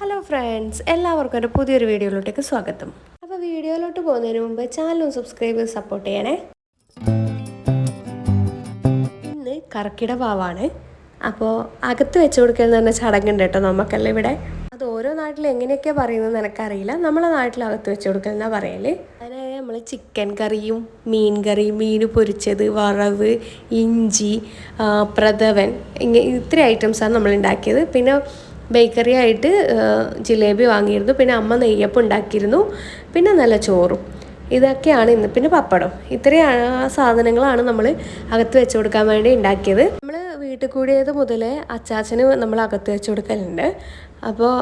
Hello friends എല്ലാവർക്കും ഒരു പുതിയൊരു വീഡിയോയിലോട്ടേക്ക് സ്വാഗതം. അപ്പോൾ വീഡിയോയിലോട്ട് പോകുന്നതിന് മുമ്പ് ചാനലും സബ്സ്ക്രൈബ് ചെയ്ത് സപ്പോർട്ട് ചെയ്യണേ. ഇന്ന് കറക്കിട പാവാണ് അപ്പോൾ അകത്ത് വെച്ച് കൊടുക്കൽ എന്ന് പറഞ്ഞ ചടങ്ങുണ്ട് കേട്ടോ നമുക്കല്ല ഇവിടെ. അത് ഓരോ നാട്ടിൽ എങ്ങനെയൊക്കെയാണ് പറയുന്നത് എനിക്കറിയില്ല നമ്മളെ നാട്ടിൽ അകത്ത് വെച്ച് കൊടുക്കൽ എന്നാണ് പറയൽ. നമ്മൾ ചിക്കൻ കറിയും മീൻ കറി മീൻ പൊരിച്ചത് വറവ് ഇഞ്ചി പ്രഥവൻ ഇങ്ങനെ ഇത്രയും ഐറ്റംസാണ് നമ്മൾ ഉണ്ടാക്കിയത് പിന്നെ ബേക്കറി ആയിട്ട് ജിലേബി വാങ്ങിയിരുന്നു. പിന്നെ അമ്മ നെയ്യപ്പം ഉണ്ടാക്കിയിരുന്നു പിന്നെ നല്ല ചോറും. ഇതൊക്കെയാണ് ഇന്ന്. പിന്നെ പപ്പടം. ഇത്രയും ആ സാധനങ്ങളാണ് നമ്മൾ അകത്ത് വെച്ച് കൊടുക്കാൻ വേണ്ടി ഉണ്ടാക്കിയത് നമ്മൾ വീട്ടിൽ കൂടിയത് മുതലേ അച്ചാച്ചന് നമ്മൾ അകത്ത് വെച്ച് കൊടുക്കലുണ്ട്. അപ്പോൾ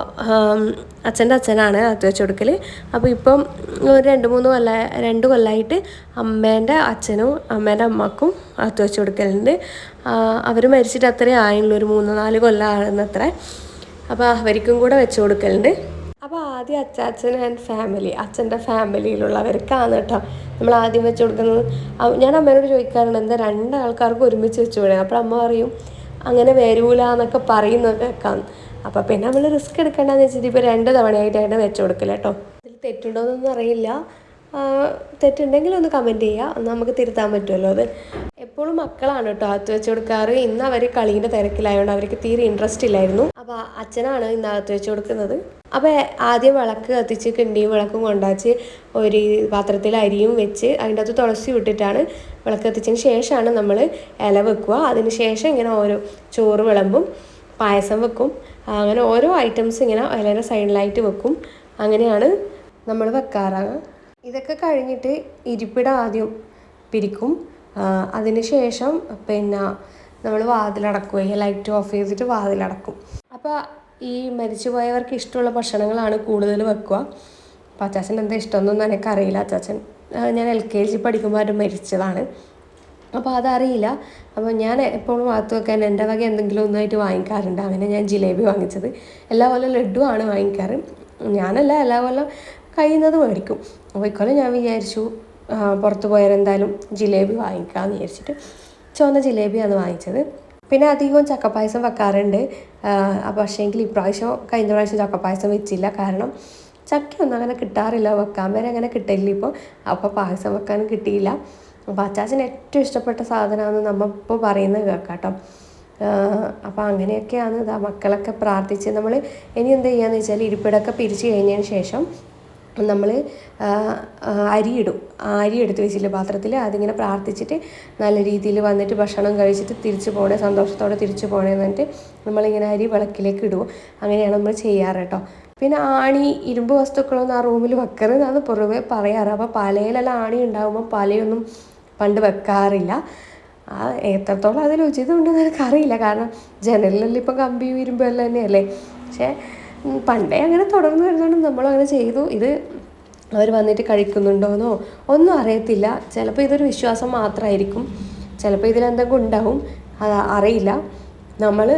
അച്ഛന്റെ അച്ഛനാണ് അത് വെച്ച് കൊടുക്കൽ അപ്പോൾ ഇപ്പം ഒരു രണ്ട് മൂന്ന് കൊല്ല രണ്ട് കൊല്ലമായിട്ട് അമ്മേന്റെ അച്ഛനും അമ്മേന്റെ അമ്മക്കും അത് വെച്ച് കൊടുക്കലുണ്ട്. അവർ മരിച്ചിട്ട് അത്രയും ആയുള്ളൂ ഒരു മൂന്ന് നാല് കൊല്ലമാണെന്നത്ര അപ്പോൾ അവർക്കും കൂടെ വെച്ച് കൊടുക്കലുണ്ട്. അപ്പോൾ ആദ്യം അച്ചാച്ചൻ ആൻഡ് ഫാമിലി അച്ഛന്റെ ഫാമിലിയിലുള്ളവർക്കാണ് കേട്ടോ നമ്മൾ ആദ്യം വെച്ച് കൊടുക്കുന്നത്. ഞാൻ അമ്മേനോട് ചോദിക്കാറുണ്ട് എന്താ രണ്ടാൾക്കാർക്കും ഒരുമിച്ച് വെച്ച് വിടുക? അപ്പോൾ അമ്മ പറയും അങ്ങനെ വരൂല എന്നൊക്കെ കേൾക്കാം അപ്പോൾ പിന്നെ നമ്മൾ റിസ്ക് എടുക്കേണ്ടതെന്ന് വെച്ചിട്ട് ഇപ്പോൾ രണ്ട് തവണയായിട്ടാണ് വെച്ച് കൊടുക്കില്ല കേട്ടോ. ഇതിൽ തെറ്റുണ്ടോയെന്നൊന്നും അറിയില്ല. ആ, തെറ്റുണ്ടെങ്കിൽ ഒന്ന് കമന്റ് ചെയ്യുക ഒന്ന് നമുക്ക് തിരുത്താൻ പറ്റുമല്ലോ അത്. എപ്പോഴും മക്കളാണ് കേട്ടോ അകത്ത് വെച്ച് കൊടുക്കാറ്. ഇന്ന് അവർ കളീന്റെ തിരക്കിലായതുകൊണ്ട് അവർക്ക് തീരെ ഇൻട്രസ്റ്റ് ഇല്ലായിരുന്നു. അപ്പോൾ അച്ഛനാണ് ഇന്ന് അകത്ത് വെച്ച് കൊടുക്കുന്നത്. അപ്പോൾ ആദ്യം വിളക്ക് കത്തിച്ച് കിണ്ടിയും വിളക്കും കൊണ്ടാച്ച് ഒരു പാത്രത്തിൽ അരിയും വെച്ച് അതിന്റെ അകത്ത് തുളസി വിട്ടിട്ടാണ് വിളക്ക് കത്തിച്ചതിന് ശേഷമാണ് നമ്മൾ ഇല വെക്കുക. അതിന് ശേഷം ഇങ്ങനെ ഓരോ ചോറ് വിളമ്പും പായസം വെക്കും. അങ്ങനെ ഓരോ ഐറ്റംസ് ഇങ്ങനെ ഇലയുടെ സൈഡിലായിട്ട് വെക്കും. അങ്ങനെയാണ് നമ്മൾ വെക്കാറ്. ഇതൊക്കെ കഴിഞ്ഞിട്ട് ഇരിപ്പിട ആദ്യം പിരിക്കും. അതിന് ശേഷം പിന്നെ നമ്മൾ വാതിലടക്കുകയും ലൈറ്റ് ഓഫ് ചെയ്തിട്ട് വാതിലടക്കും. അപ്പോൾ ഈ മരിച്ചുപോയവർക്ക് ഇഷ്ടമുള്ള ഭക്ഷണങ്ങളാണ് കൂടുതൽ വെക്കുക. അപ്പോൾ അച്ചാച്ചൻ എന്താ ഇഷ്ടമൊന്നും എനിക്കറിയില്ല. അച്ചാച്ചൻ ഞാൻ എൽ കെ ജി പഠിക്കുമ്പോൾ അവർ മരിച്ചതാണ്. അപ്പോൾ അതറിയില്ല. അപ്പോൾ ഞാൻ എപ്പോഴും അകത്ത് വെക്കാൻ എന്റെ വക എന്തെങ്കിലും ഒന്നായിട്ട് വാങ്ങിക്കാറുണ്ട്. അങ്ങനെ ഞാൻ ജിലേബി വാങ്ങിച്ചത്. എല്ലാ കൊല്ലം ലഡു ആണ് വാങ്ങിക്കാറ്. ഞാനല്ല എല്ലാ കൊല്ലം കഴിയുന്നത് മേടിക്കും. അപ്പോൾ ഞാൻ വിചാരിച്ചു പുറത്ത് പോയാലെന്തായാലും ജിലേബി വാങ്ങിക്കാമെന്ന് വിചാരിച്ചിട്ട് ചുവന്ന ജിലേബിയാണ് വാങ്ങിച്ചത്. പിന്നെ അധികവും ചക്കപ്പായസം വെക്കാറുണ്ട്. പക്ഷേ എങ്കിൽ ഇപ്രാവശ്യം കഴിഞ്ഞ പ്രാവശ്യം ചക്കപ്പായസം വെച്ചില്ല. കാരണം ചക്കയൊന്നും അങ്ങനെ കിട്ടാറില്ല. വെക്കാൻ വരെ അങ്ങനെ കിട്ടില്ല ഇപ്പോൾ അപ്പോൾ പായസം വെക്കാനും കിട്ടിയില്ല. അച്ചാച്ചന് ഏറ്റവും ഇഷ്ടപ്പെട്ട സാധനമാണ് നമ്മൾ ഇപ്പോൾ പറയുന്നത് കേൾക്കാം കേട്ടോ അപ്പോൾ അങ്ങനെയൊക്കെയാണ് ഇതാ മക്കളൊക്കെ പ്രാർത്ഥിച്ച് നമ്മൾ ഇനി എന്ത് ചെയ്യാന്ന് വെച്ചാൽ ഇരിപ്പിടമൊക്കെ പിരിച്ചു കഴിഞ്ഞതിന് ശേഷം നമ്മൾ അരിയിടും. അരി എടുത്ത് വെച്ചില്ല പാത്രത്തിൽ അതിങ്ങനെ പ്രാർത്ഥിച്ചിട്ട് നല്ല രീതിയിൽ വന്നിട്ട് ഭക്ഷണം കഴിച്ചിട്ട് തിരിച്ചു പോകണേ സന്തോഷത്തോടെ തിരിച്ചു പോകണേ എന്നിട്ട് നമ്മളിങ്ങനെ അരി വിളക്കിലേക്ക് ഇടും. അങ്ങനെയാണ് നമ്മൾ ചെയ്യാറ് കേട്ടോ. പിന്നെ ആണി ഇരുമ്പ് വസ്തുക്കളൊന്നും ആ റൂമിൽ വെക്കരുതെന്നാണ് പുറമെ പറയാറ്. അപ്പോൾ പലയിലെല്ലാം ആണി ഉണ്ടാകുമ്പോൾ പലയൊന്നും പണ്ട് വെക്കാറില്ല. എത്രത്തോളം അതിൽ ഉചിതം ഉണ്ടെന്ന് എനിക്കറിയില്ല. കാരണം ജനലിലെല്ലാം ഇപ്പം കമ്പിയും ഇരുമ്പും എല്ലാം തന്നെയല്ലേ? പക്ഷേ പണ്ടേ അങ്ങനെ തുടർന്ന് വരുന്നതുകൊണ്ട് നമ്മളങ്ങനെ ചെയ്തു. ഇത് അവർ വന്നിട്ട് കഴിക്കുന്നുണ്ടോയെന്നോ ഒന്നും അറിയത്തില്ല. ചിലപ്പോൾ ഇതൊരു വിശ്വാസം മാത്രമായിരിക്കും. ചിലപ്പോൾ ഇതിലെന്തെങ്കിലും ഉണ്ടാവും. അത് അറിയില്ല. നമ്മൾ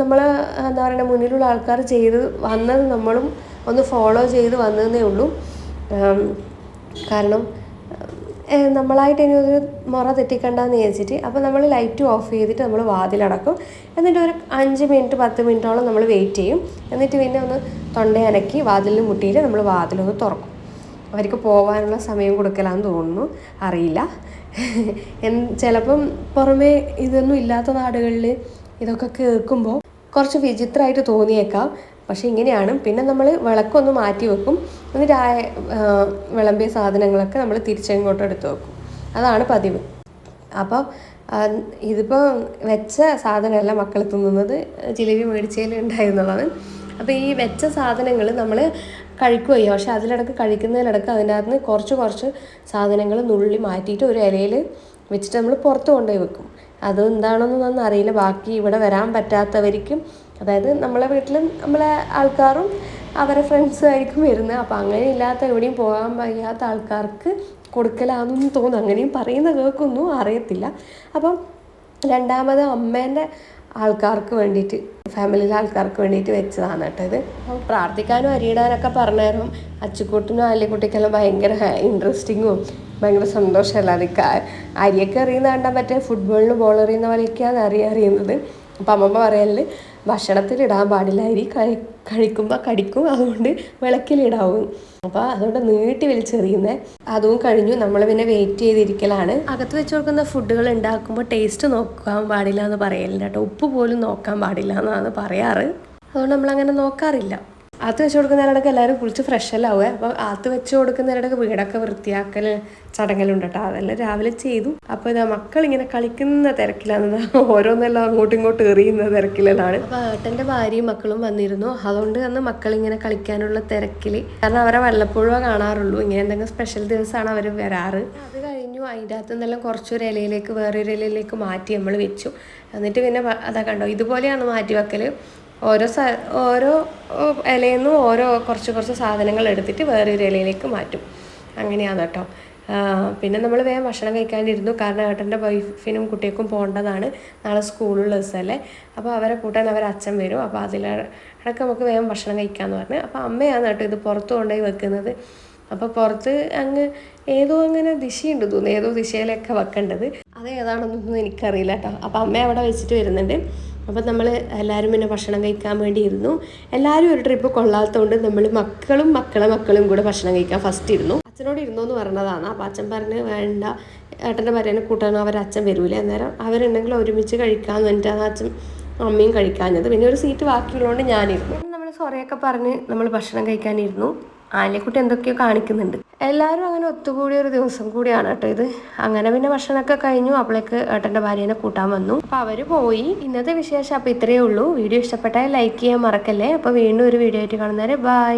നമ്മൾ എന്താ പറയുക മുന്നിലുള്ള ആൾക്കാർ ചെയ്ത് വന്നത് നമ്മളും ഒന്ന് ഫോളോ ചെയ്ത് വന്നതേ ഉള്ളൂ. കാരണം നമ്മളായിട്ട് ഇനി ഒരു മുറ തെറ്റിക്കണ്ടെന്ന് വെച്ചിട്ട് അപ്പോൾ നമ്മൾ ലൈറ്റ് ഓഫ് ചെയ്തിട്ട് നമ്മൾ വാതിലടക്കും. എന്നിട്ട് ഒരു അഞ്ച് മിനിറ്റ് പത്ത് മിനിറ്റോളം നമ്മൾ വെയിറ്റ് ചെയ്യും. എന്നിട്ട് പിന്നെ ഒന്ന് തൊണ്ടയനക്കി വാതിലിൽ മുട്ടിയിട്ട് നമ്മൾ വാതിലൊന്ന് തുറക്കും. അവർക്ക് പോകാനുള്ള സമയം കൊടുക്കലാന്ന് തോന്നുന്നു. അറിയില്ല. ചിലപ്പം പുറമേ ഇതൊന്നും ഇല്ലാത്ത നാടുകളിൽ ഇതൊക്കെ കേൾക്കുമ്പോൾ കുറച്ച് വിചിത്രമായിട്ട് തോന്നിയേക്കാം. പക്ഷെ ഇങ്ങനെയാണ്. പിന്നെ നമ്മൾ വിളക്കൊന്ന് മാറ്റി വെക്കും. എന്നിട്ട് ആ വിളമ്പിയ സാധനങ്ങളൊക്കെ നമ്മൾ തിരിച്ചങ്ങോട്ട് എടുത്ത് വെക്കും. അതാണ് പതിവ്. അപ്പോൾ ഇതിപ്പോൾ വെച്ച സാധനമല്ല മക്കൾ തിന്നുന്നത്. ജിലേബി മേടിച്ചതിൽ ഉണ്ടായിരുന്നുള്ളതാണ് അപ്പോൾ ഈ വെച്ച സാധനങ്ങൾ നമ്മൾ കഴിക്കുകയോ പക്ഷെ അതിലിടക്ക് കഴിക്കുന്നതിലിടക്ക് അതിന്റെ അകത്ത് നിന്ന് കുറച്ച് കുറച്ച് സാധനങ്ങൾ നുള്ളി മാറ്റിയിട്ട് ഒരു ഇലയിൽ വെച്ചിട്ട് നമ്മൾ പുറത്ത് കൊണ്ടുപോയി വെക്കും. അത് നന്നും അറിയില്ല. ബാക്കി ഇവിടെ വരാൻ പറ്റാത്തവർക്കും അതായത് നമ്മളെ വീട്ടിൽ നമ്മളെ ആൾക്കാരും അവരെ ഫ്രണ്ട്സും ആയിരിക്കും വരുന്നത്. അപ്പോൾ അങ്ങനെ ഇല്ലാത്ത എവിടെയും പോകാൻ വയ്യാത്ത ആൾക്കാർക്ക് കൊടുക്കലാണെന്ന് തോന്നുന്നു. അങ്ങനെയും പറയുന്ന കേൾക്കൊന്നും അറിയത്തില്ല. അപ്പം രണ്ടാമത് അമ്മേന്റെ ആൾക്കാർക്ക് വേണ്ടിയിട്ട് ഫാമിലിയിലെ ആൾക്കാർക്ക് വേണ്ടിയിട്ട് വെച്ചതാണ് കേട്ടോ ഇത്. അപ്പം പ്രാർത്ഥിക്കാനും അരിയിടാനൊക്കെ പറഞ്ഞായിരുന്നു. അച്ചുക്കുട്ടിനും അല്ലിക്കുട്ടിക്കെല്ലാം ഭയങ്കര ഇൻട്രസ്റ്റിങ്ങും ഭയങ്കര സന്തോഷമല്ല? അത് അരിയൊക്കെ എറിയുന്ന കണ്ടാൽ മറ്റേ ഫുട്ബോളിന് ബോൾ എറിയുന്ന പോലെയൊക്കെയാണ് അറിയ അറിയുന്നത്. അപ്പം അമ്മമ്മ പറയൽ ഭക്ഷണത്തിലിടാൻ പാടില്ല അരി കഴി കഴിക്കുമ്പോൾ കടിക്കും അതുകൊണ്ട് വിളക്കിലിടാവും. അപ്പോൾ അതുകൊണ്ട് നീട്ടി വലിച്ചെറിയുന്നത് അതും കഴിഞ്ഞു നമ്മൾ പിന്നെ വെയിറ്റ് ചെയ്തിരിക്കലാണ്. അകത്ത് വെച്ച് കൊടുക്കുന്ന ഫുഡുകൾ ഉണ്ടാക്കുമ്പോൾ ടേസ്റ്റ് നോക്കാൻ പാടില്ല എന്ന് പറയലുണ്ട് കേട്ടോ. ഉപ്പ് പോലും നോക്കാൻ പാടില്ല എന്നാണ് പറയാറ്. അതുകൊണ്ട് നമ്മളങ്ങനെ നോക്കാറില്ല. ആത്ത് വെച്ച് കൊടുക്കുന്നതിനിടയ്ക്ക് എല്ലാവരും കുളിച്ച് ഫ്രഷ് എല്ലാം ആവുക? അപ്പോൾ ആത്ത് വെച്ച് കൊടുക്കുന്നതിനിടയ്ക്ക് വീടൊക്കെ വൃത്തിയാക്കൽ ചടങ്ങലുണ്ട് കേട്ടോ അതെല്ലാം രാവിലെ ചെയ്തു. അപ്പോൾ ഇതാ മക്കളിങ്ങനെ കളിക്കുന്ന തിരക്കിലാണ്. ഓരോന്നെല്ലാം അങ്ങോട്ടും ഇങ്ങോട്ടും എറിയുന്ന തിരക്കിലാണ്. അപ്പോൾ ഏട്ടന്റെ ഭാര്യയും മക്കളും വന്നിരുന്നു. അതുകൊണ്ട് അന്ന് മക്കളിങ്ങനെ കളിക്കാനുള്ള തിരക്കിൽ കാരണം അവരെ വല്ലപ്പോഴും കാണാറുള്ളൂ. ഇങ്ങനെ എന്തെങ്കിലും സ്പെഷ്യൽ ദിവസമാണ് അവർ വരാറ്. അത് കഴിഞ്ഞു. അതിന്റെ അകത്ത് നിന്നെല്ലാം കുറച്ചൊരു ഇലയിലേക്ക് വേറൊരു ഇലയിലേക്ക് മാറ്റി നമ്മൾ വെച്ചു. എന്നിട്ട് പിന്നെ അതാ കണ്ടോ? ഇതുപോലെയാണ് മാറ്റി വെക്കൽ ഓരോ സ ഓരോ ഇലയിൽ നിന്നും ഓരോ കുറച്ച് കുറച്ച് സാധനങ്ങൾ എടുത്തിട്ട് വേറൊരു ഇലയിലേക്ക് മാറ്റും. അങ്ങനെയാണ് കേട്ടോ പിന്നെ നമ്മൾ വേഗം ഭക്ഷണം കഴിക്കാണ്ടിരുന്നു കാരണം ഏട്ടന്റെ വൈഫിനും കുട്ടികൾക്കും പോകേണ്ടതാണ്. നാളെ സ്കൂളുള്ള ദിവസമല്ലേ. അപ്പോൾ അവരെ കൂട്ടാൻ അവരെ അച്ഛൻ വരും. അപ്പോൾ അതിലടക്കം നമുക്ക് വേഗം ഭക്ഷണം കഴിക്കാമെന്ന് പറഞ്ഞു. അപ്പോൾ അമ്മയാണ് കേട്ടോ ഇത് പുറത്ത് കൊണ്ടുപോയി വെക്കുന്നത്. അപ്പോൾ പുറത്ത് അങ്ങ് ഏതോ അങ്ങനെ ദിശയുണ്ട് തോന്നുന്നു. ഏതോ ദിശയിലൊക്കെ വെക്കേണ്ടത്. അത് ഏതാണെന്നൊന്നും എനിക്കറിയില്ല കേട്ടോ. അപ്പോൾ അമ്മ അവിടെ വെച്ചിട്ട് വരുന്നുണ്ട്. അപ്പോൾ നമ്മൾ എല്ലാവരും പിന്നെ ഭക്ഷണം കഴിക്കാൻ വേണ്ടി ഇരുന്നു. എല്ലാവരും ഒരു ട്രിപ്പ് കൊള്ളാത്തതുകൊണ്ട് നമ്മൾ മക്കളും മക്കളെ മക്കളും കൂടെ ഭക്ഷണം കഴിക്കാൻ ഫസ്റ്റ് ഇരുന്നു. അച്ഛനോട് ഇരുന്നു എന്ന് പറഞ്ഞതാണ്. അപ്പം അച്ഛൻ പറഞ്ഞ് വേണ്ട ഏട്ടന്റെ ഭാര്യനെ കൂട്ടാനോ അവർ അച്ഛൻ വരൂല. അന്നേരം അവരുണ്ടെങ്കിൽ ഒരുമിച്ച് കഴിക്കാമെന്ന് പറഞ്ഞിട്ടാണ് അച്ഛൻ അമ്മയും കഴിക്കാഞ്ഞത്. പിന്നെ ഒരു സീറ്റ് ബാക്കിയുള്ളതുകൊണ്ട് ഞാനിരുന്നു. നമ്മൾ സോറിയൊക്കെ പറഞ്ഞ് നമ്മൾ ഭക്ഷണം കഴിക്കാനിരുന്നു. ആലിയക്കുട്ടി എന്തൊക്കെയോ കാണിക്കുന്നുണ്ട്. എല്ലാവരും അങ്ങനെ ഒത്തുകൂടിയ ഒരു ദിവസം കൂടിയാണ് കേട്ടോ ഇത്. അങ്ങനെ പിന്നെ ഭക്ഷണമൊക്കെ കഴിഞ്ഞു. അപ്പോഴേക്ക് ഏട്ടന്റെ ഭാര്യേനെ കൂട്ടാൻ വന്നു. അപ്പോൾ അവർ പോയി. ഇന്നത്തെ വിശേഷം അപ്പോൾ ഇത്രയേ ഉള്ളൂ. വീഡിയോ ഇഷ്ടപ്പെട്ടാൽ ലൈക്ക് ചെയ്യാൻ മറക്കല്ലേ? അപ്പോൾ വീണ്ടും ഒരു വീഡിയോ ആയിട്ട് കാണുന്നവരെ ബൈ.